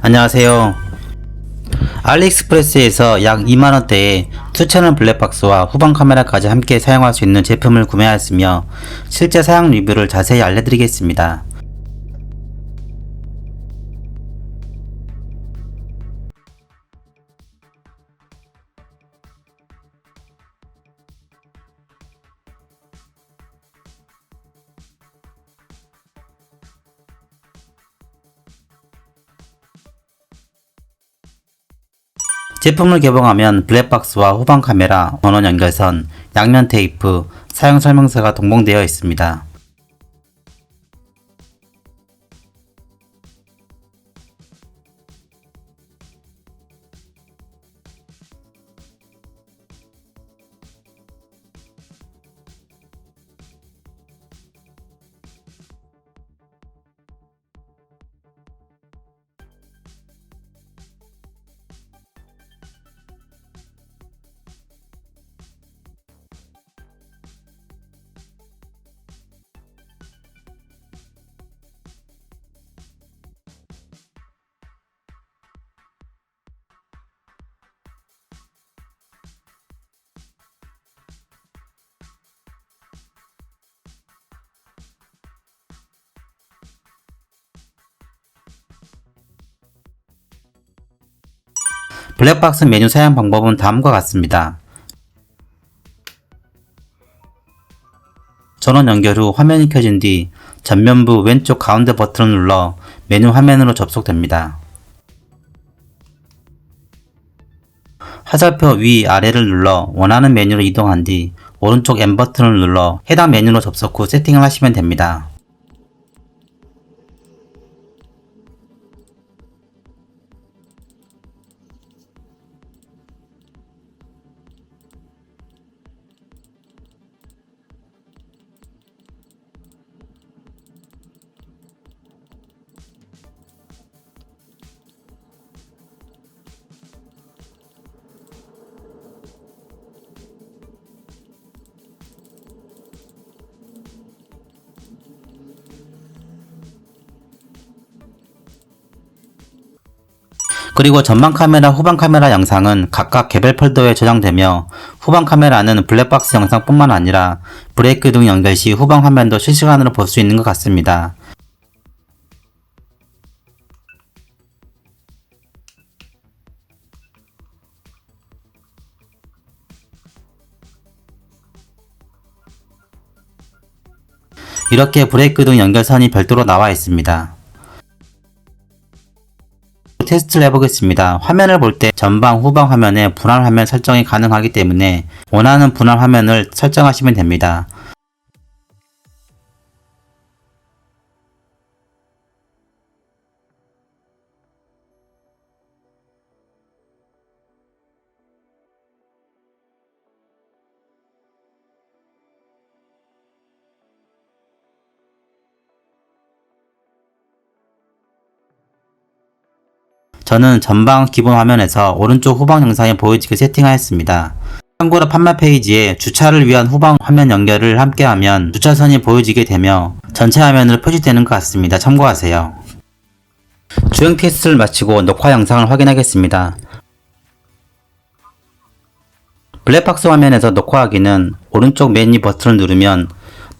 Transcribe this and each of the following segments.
안녕하세요. 알리익스프레스에서 약 2만원대에 투처널 블랙박스와 후방 카메라까지 함께 사용할 수 있는 제품을 구매하였으며 실제 사용 리뷰를 자세히 알려드리겠습니다. 제품을 개봉하면 블랙박스와 후방 카메라, 전원 연결선, 양면 테이프, 사용 설명서가 동봉되어 있습니다. 블랙박스 메뉴 사용 방법은 다음과 같습니다. 전원 연결 후 화면이 켜진 뒤 전면부 왼쪽 가운데 버튼을 눌러 메뉴 화면으로 접속됩니다. 화살표 위 아래를 눌러 원하는 메뉴로 이동한 뒤 오른쪽 M 버튼을 눌러 해당 메뉴로 접속 후 세팅을 하시면 됩니다. 그리고 전방 카메라, 후방 카메라 영상은 각각 개별 폴더에 저장되며 후방 카메라는 블랙박스 영상뿐만 아니라 브레이크 등 연결 시 후방 화면도 실시간으로 볼 수 있는 것 같습니다. 이렇게 브레이크 등 연결선이 별도로 나와 있습니다. 테스트를 해보겠습니다. 화면을 볼 때 전방, 후방 화면에 분할 화면 설정이 가능하기 때문에 원하는 분할 화면을 설정하시면 됩니다. 저는 전방 기본 화면에서 오른쪽 후방 영상이 보여지게 세팅하였습니다. 참고로 판매 페이지에 주차를 위한 후방 화면 연결을 함께하면 주차선이 보여지게 되며 전체 화면으로 표시되는 것 같습니다. 참고하세요. 주행 테스트를 마치고 녹화 영상을 확인하겠습니다. 블랙박스 화면에서 녹화하기는 오른쪽 메뉴 버튼을 누르면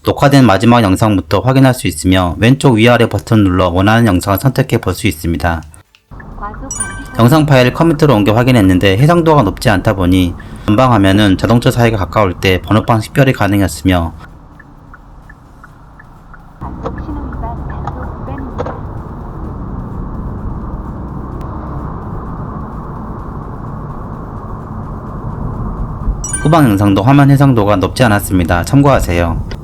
녹화된 마지막 영상부터 확인할 수 있으며 왼쪽 위아래 버튼을 눌러 원하는 영상을 선택해 볼 수 있습니다. 영상 파일을 컴퓨터로 옮겨 확인했는데 해상도가 높지 않다 보니 전방 화면은 자동차 사이가 가까울 때 번호판 식별이 가능했으며. 후방 영상도 화면 해상도가 높지 않았습니다. 참고하세요.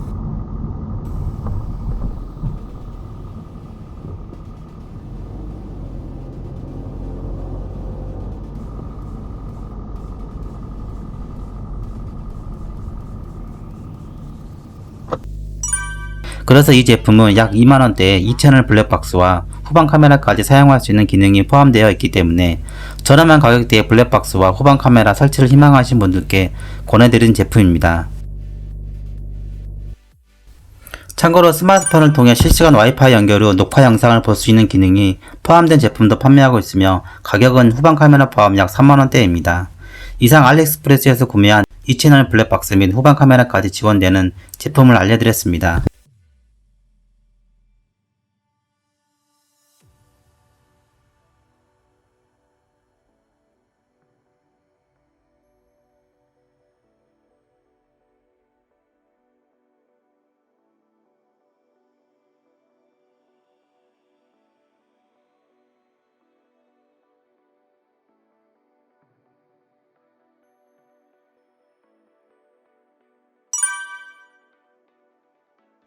그래서 이 제품은 약 2만원대에 2채널 블랙박스와 후방 카메라까지 사용할 수 있는 기능이 포함되어 있기 때문에 저렴한 가격대의 블랙박스와 후방 카메라 설치를 희망하신 분들께 권해드린 제품입니다. 참고로 스마트폰을 통해 실시간 와이파이 연결 후 녹화 영상을 볼 수 있는 기능이 포함된 제품도 판매하고 있으며 가격은 후방 카메라 포함 약 3만원대입니다. 이상 알리익스프레스에서 구매한 이 채널 블랙박스 및 후방 카메라까지 지원되는 제품을 알려드렸습니다.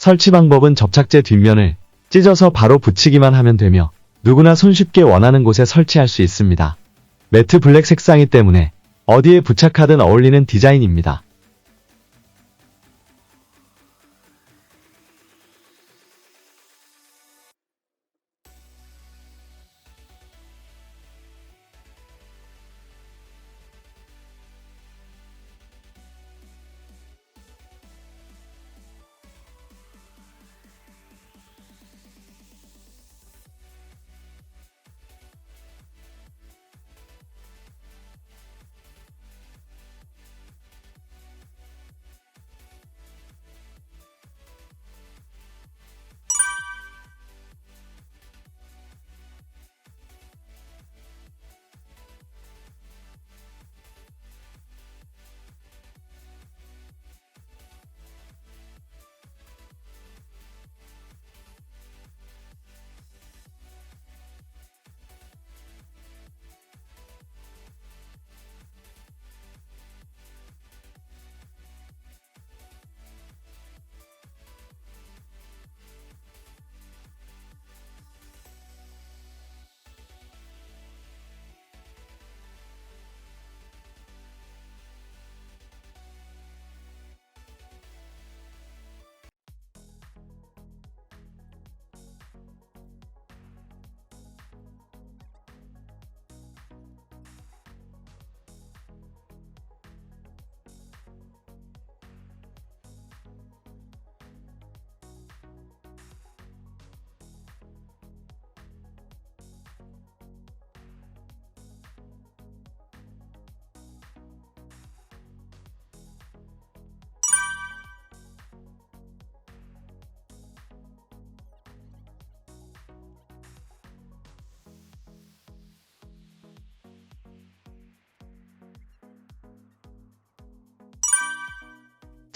설치 방법은 접착제 뒷면을 찢어서 바로 붙이기만 하면 되며 누구나 손쉽게 원하는 곳에 설치할 수 있습니다. 매트 블랙 색상이 때문에 어디에 부착하든 어울리는 디자인입니다.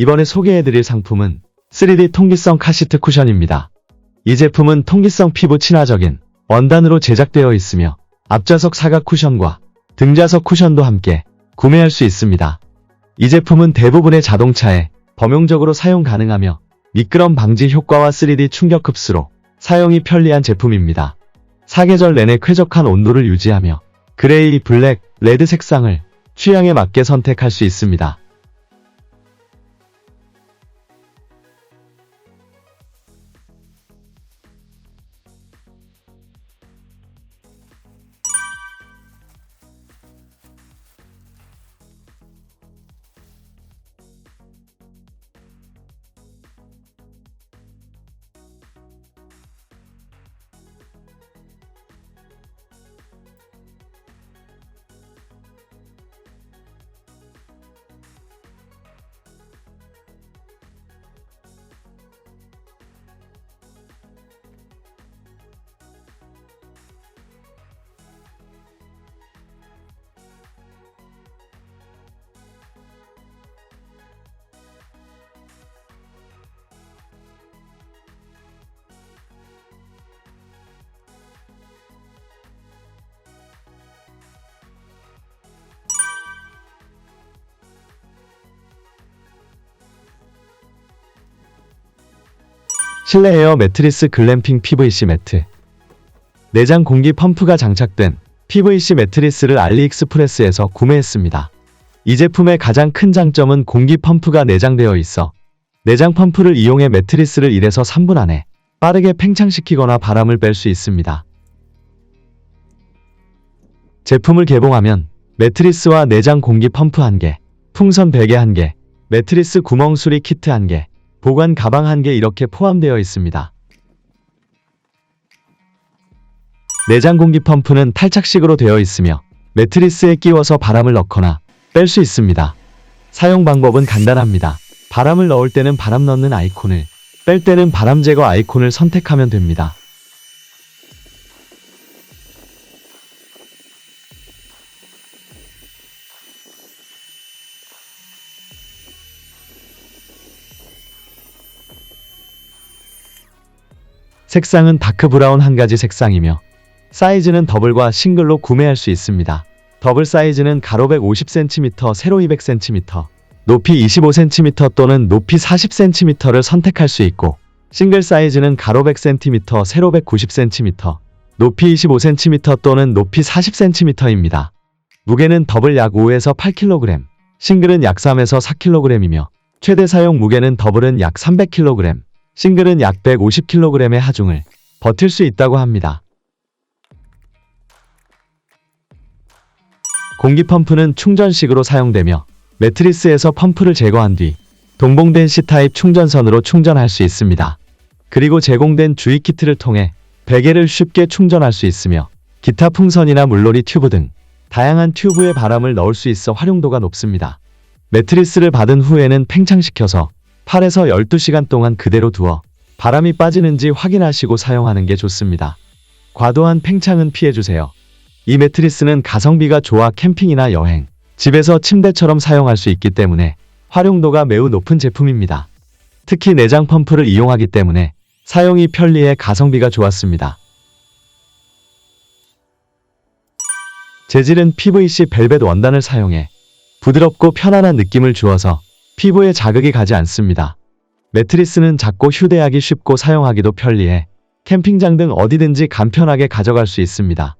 이번에 소개해드릴 상품은 3D 통기성 카시트 쿠션입니다. 이 제품은 통기성 피부 친화적인 원단으로 제작되어 있으며 앞좌석 사각 쿠션과 등좌석 쿠션도 함께 구매할 수 있습니다. 이 제품은 대부분의 자동차에 범용적으로 사용 가능하며 미끄럼 방지 효과와 3D 충격 흡수로 사용이 편리한 제품입니다. 사계절 내내 쾌적한 온도를 유지하며 그레이, 블랙, 레드 색상을 취향에 맞게 선택할 수 있습니다. 실내 에어 매트리스 글램핑 PVC 매트. 내장 공기 펌프가 장착된 PVC 매트리스를 알리익스프레스에서 구매했습니다. 이 제품의 가장 큰 장점은 공기 펌프가 내장되어 있어 내장 펌프를 이용해 매트리스를 1에서 3분 안에 빠르게 팽창시키거나 바람을 뺄 수 있습니다. 제품을 개봉하면 매트리스와 내장 공기 펌프 1개, 풍선 베개 1개, 매트리스 구멍 수리 키트 1개, 보관 가방 1개 이렇게 포함되어 있습니다. 내장 공기 펌프는 탈착식으로 되어 있으며 매트리스에 끼워서 바람을 넣거나 뺄 수 있습니다. 사용 방법은 간단합니다. 바람을 넣을 때는 바람 넣는 아이콘을, 뺄 때는 바람 제거 아이콘을 선택하면 됩니다. 색상은 다크 브라운 한 가지 색상이며 사이즈는 더블과 싱글로 구매할 수 있습니다. 더블 사이즈는 가로 150cm, 세로 200cm, 높이 25cm 또는 높이 40cm를 선택할 수 있고 싱글 사이즈는 가로 100cm, 세로 190cm, 높이 25cm 또는 높이 40cm입니다. 무게는 더블 약 5에서 8kg, 싱글은 약 3에서 4kg이며 최대 사용 무게는 더블은 약 300kg, 싱글은 약 150kg의 하중을 버틸 수 있다고 합니다. 공기 펌프는 충전식으로 사용되며 매트리스에서 펌프를 제거한 뒤 동봉된 C타입 충전선으로 충전할 수 있습니다. 그리고 제공된 주의 키트를 통해 베개를 쉽게 충전할 수 있으며 기타 풍선이나 물놀이 튜브 등 다양한 튜브에 바람을 넣을 수 있어 활용도가 높습니다. 매트리스를 받은 후에는 팽창시켜서 8에서 12시간 동안 그대로 두어 바람이 빠지는지 확인하시고 사용하는 게 좋습니다. 과도한 팽창은 피해주세요. 이 매트리스는 가성비가 좋아 캠핑이나 여행, 집에서 침대처럼 사용할 수 있기 때문에 활용도가 매우 높은 제품입니다. 특히 내장 펌프를 이용하기 때문에 사용이 편리해 가성비가 좋았습니다. 재질은 PVC 벨벳 원단을 사용해 부드럽고 편안한 느낌을 주어서 피부에 자극이 가지 않습니다. 매트리스는 작고 휴대하기 쉽고 사용하기도 편리해 캠핑장 등 어디든지 간편하게 가져갈 수 있습니다.